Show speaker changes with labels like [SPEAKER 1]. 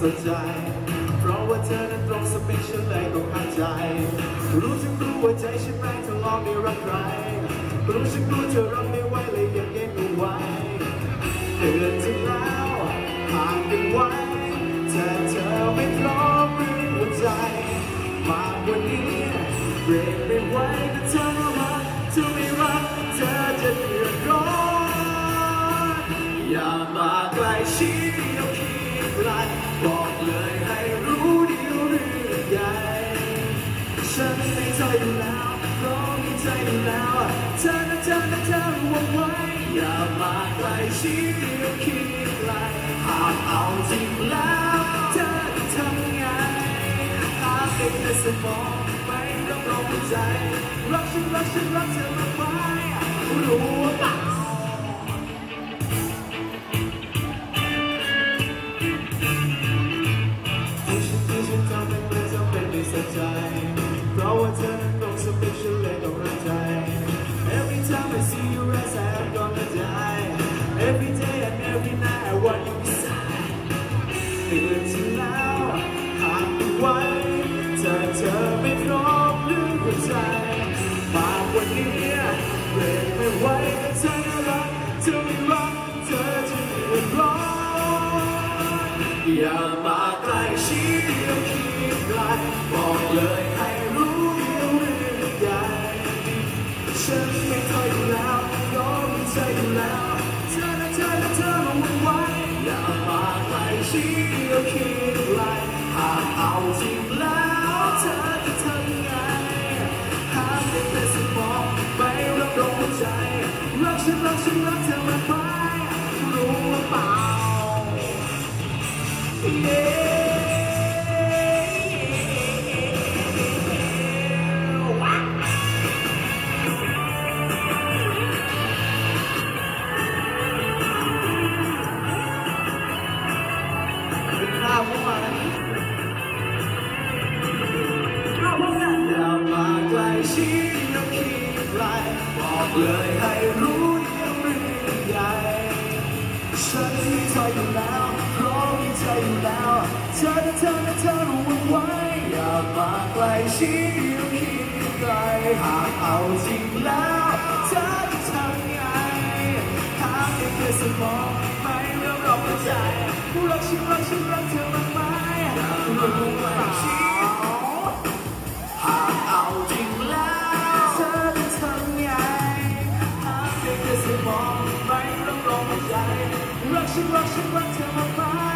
[SPEAKER 1] สนใจเพราะว่าเธอนั้นตรงสเปคฉันเลยต้องหายใจ รู้ฉันรู้ว่าใจฉันไม่ทะเลาะไม่รักใคร รู้ฉันรู้เธอรับไม่ไหวเลยอยากเก็บเอาไว้เตือนเธอแล้วห่างกันไว้เธอเธอไม่พร้อมหรือหัวใจ มากกว่านี้เบรกไม่ไหวแต่เธอรักเธอไม่รักเธอจะเดือดร้อนอย่ามาใกล้ชิดเอาคิดไกลบอกเลยให้รู้เดียวเรื่องใหญ่ฉันไม่ใจอยู่แล้วเพราะมีใจอยู่แล้ว เธอนะเธอนะเธอรู้เอาไว้อย่ามาใกลชิดเอาคิดไกลหากเอาจริงแล้วเธอทำไงหากเป็นแต่สมองไม่ต้องลงใจรักฉันรักฉันรักเธอมากไหมรู้เปล่าที่ฉันที่ฉันทำเป็นเหมือนจะเป็นไม่สนใจเพราะว่าเธอ time I see you rise I'm gonna die Every day and every night I want you beside ตือนฉันแล้วหากไม่ไหวเธอเธอไม่พร้อมหรือหัวใจมากกว่านี้เบรกไม่ไหวแต่เธอน่ารักเธอไม่รักเธอจะเดือดร้อนอย่ามาใกล้ชิดอย่าคิดไกลบอกเลยให้รู้เดียวเรื่องใหญ่ฉัน ใชิดน้ำคิดไกลบอกเลยให้รู้เดียวเรื่องใหญ่ฉันมีใจอยู่แล้วเพราะมีใจอยู่แล้วเธอนะเธอเธอรู้ไว้อย่ามาใกลชิดอย่าคิดไกลหากเอาจริงแล้วเธอจะทำไงหากเป็นแค่สมองไม่เรื่องรอบใจรักฉันรักฉันรักเธอ ไม่ต้องลง